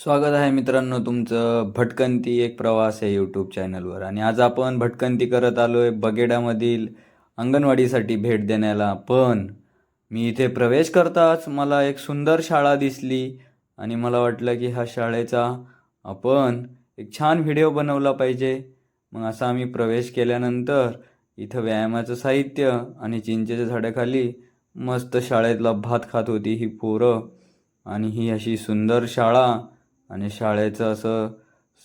स्वागत आहे मित्रांनो तुमचं भटकंती एक प्रवास आहे यूट्यूब चॅनलवर आणि आज आपण भटकंती करत आलो आहे बगेडामधील अंगणवाडीसाठी भेट देण्याला. पण मी इथे प्रवेश करताच मला एक सुंदर शाळा दिसली आणि मला वाटलं की ह्या शाळेचा आपण एक छान व्हिडिओ बनवला पाहिजे. मग असा आम्ही प्रवेश केल्यानंतर इथं व्यायामाचं साहित्य आणि चिंचेच्या झाडाखाली मस्त शाळेतला भात खात होती ही पोरं. आणि ही अशी सुंदर शाळा आणि शाळेचं असं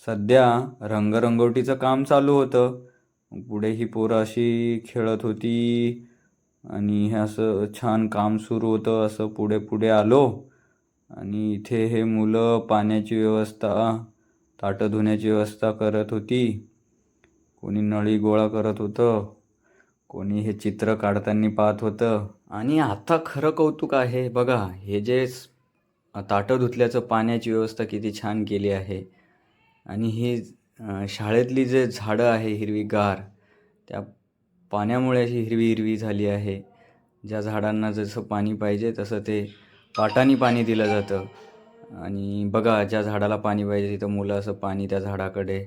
सध्या रंगरंगोटीचं काम चालू होतं. पुढे ही पोरं अशी खेळत होती आणि हे असं छान काम सुरू होतं असं पुढे पुढे आलो. आणि इथे हे मुलं पाण्याची व्यवस्था ताटं धुण्याची व्यवस्था करत होती. कोणी नळी गोळा करत होतं कोणी हे चित्र काढताना पाहत होतं. आणि आता खरं कौतुक आहे बघा हे जे ताटं धुतल्याचं पाण्याची व्यवस्था किती छान केली आहे. आणि ही शाळेतली जे झाडं आहे हिरवीगार त्या पाण्यामुळे अशी हिरवी हिरवी झाली आहे. ज्या झाडांना जसं पाणी पाहिजे तसं ते पाटाने पाणी दिलं जातं. आणि बघा ज्या झाडाला पाणी पाहिजे तिथं मुलं असं पाणी त्या झाडाकडे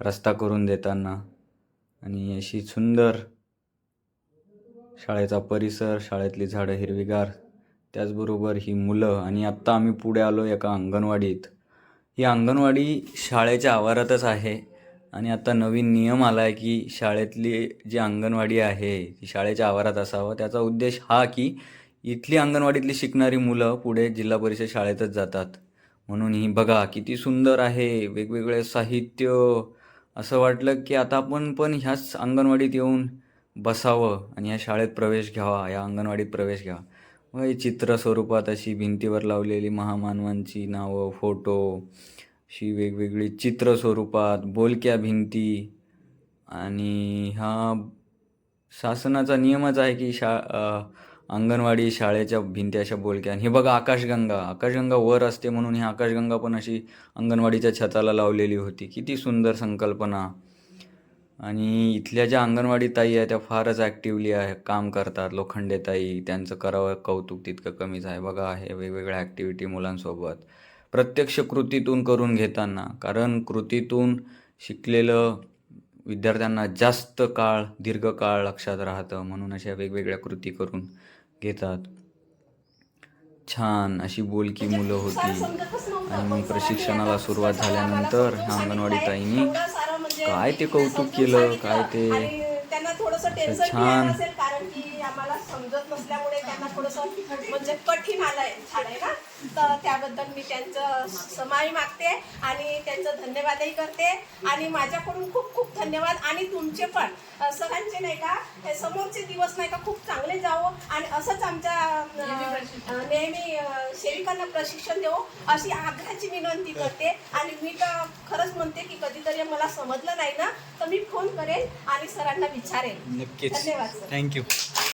रस्ता करून देताना. आणि अशी सुंदर शाळेचा परिसर शाळेतली झाडं हिरवीगार त्याचबरोबर ही मुलं आणि आत्ता आम्ही पुढे आलो एका अंगणवाडीत. ही अंगणवाडी शाळेच्या आवारातच आहे आणि आता नवीन नियम आला आहे की शाळेतली जी अंगणवाडी आहे ती शाळेच्या आवारात असावं. त्याचा उद्देश हा की इथली अंगणवाडीतली शिकणारी मुलं पुढे जिल्हा परिषद शाळेतच जातात. म्हणून ही बघा किती सुंदर आहे वेगवेगळे साहित्य. असं वाटलं की आता आपण पण ह्याच अंगणवाडीत येऊन बसावं आणि या शाळेत प्रवेश घ्यावा या अंगणवाडीत प्रवेश घ्यावा. मग हे चित्र स्वरूपात अशी भिंतीवर लावलेली महामानवांची नावं फोटो अशी वेगवेगळी चित्र स्वरूपात बोलक्या भिंती आणि हा शासनाचा नियमच आहे की शा अंगणवाडी शाळेच्या भिंती अशा बोलक्या आणि हे बघा आकाशगंगा आकाशगंगा वर असते म्हणून ही आकाशगंगा पण अशी अंगणवाडीच्या छताला लावलेली होती. किती सुंदर संकल्पना. आणि इथल्या ज्या अंगणवाडी ताई आहे त्या फारच ॲक्टिवली आहे काम करतात. लोखंडे ताई त्यांचं करावं कौतुक तितकं कमीच आहे. बघा आहे वेगवेगळ्या ॲक्टिव्हिटी मुलांसोबत. प्रत्यक्ष कृतीतून करून घेताना कारण कृतीतून शिकलेलं विद्यार्थ्यांना जास्त काळ दीर्घकाळ लक्षात राहतं. म्हणून अशा वेगवेगळ्या कृती करून घेतात. छान अशी बोलकी मुलं होती. आणि मग प्रशिक्षणाला सुरुवात झाल्यानंतर ह्या अंगणवाडी ताईंनी काय ते कौतुक केलं काय ते? त्यांना थोडस टेन्शन छान. असेल कारण की आम्हाला समजत नसल्यामुळे त्यांना थोडस म्हणजे कठीण आलंय झालंय तर त्याबद्दल मी त्यांचं समाई मागते आणि त्यांचं धन्यवादही करते. आणि माझ्याकडून खूप खूप धन्यवाद. आणि तुमचे पण. सगळ्यांचे नाही का? समोरचे दिवस नाही का? खूप चांगले जावो. आणि असंच आमच्या नेहमी सेविकांना प्रशिक्षण देऊ अशी आग्रहाची विनंती करते. आणि मी तर खरंच म्हणते की कधीतरी मला समजलं नाही ना तर मी फोन करेन आणि सरांना विचारेन. धन्यवाद थँक्यू.